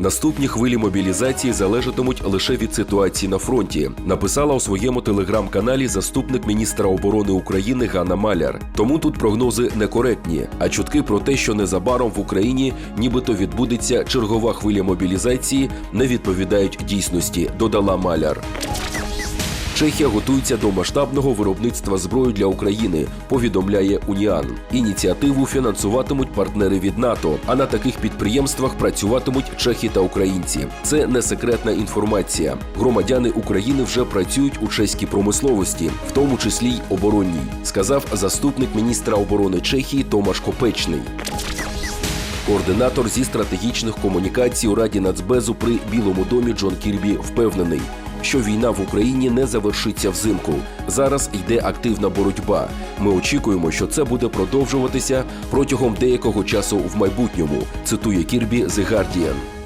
Наступні хвилі мобілізації залежатимуть лише від ситуації на фронті. Написала у своєму телеграм-каналі заступник міністра оборони України Ганна Маляр. Тому тут прогнози некоректні. А чутки про те, що незабаром в Україні нібито відбудеться чергова хвиля мобілізації, не відповідають дійсності. Додала Маляр. Чехія готується до масштабного виробництва зброї для України, повідомляє Уніан. Ініціативу фінансуватимуть партнери від НАТО, а на таких підприємствах працюватимуть чехи та українці. Це не секретна інформація. Громадяни України вже працюють у чеській промисловості, в тому числі й оборонній, сказав заступник міністра оборони Чехії Томаш Копечний. Координатор зі стратегічних комунікацій у Раді Нацбезу при Білому домі Джон Кірбі впевнений, що війна в Україні не завершиться взимку. Зараз йде активна боротьба. Ми очікуємо, що це буде продовжуватися протягом деякого часу в майбутньому. Цитує Кірбі The Guardian.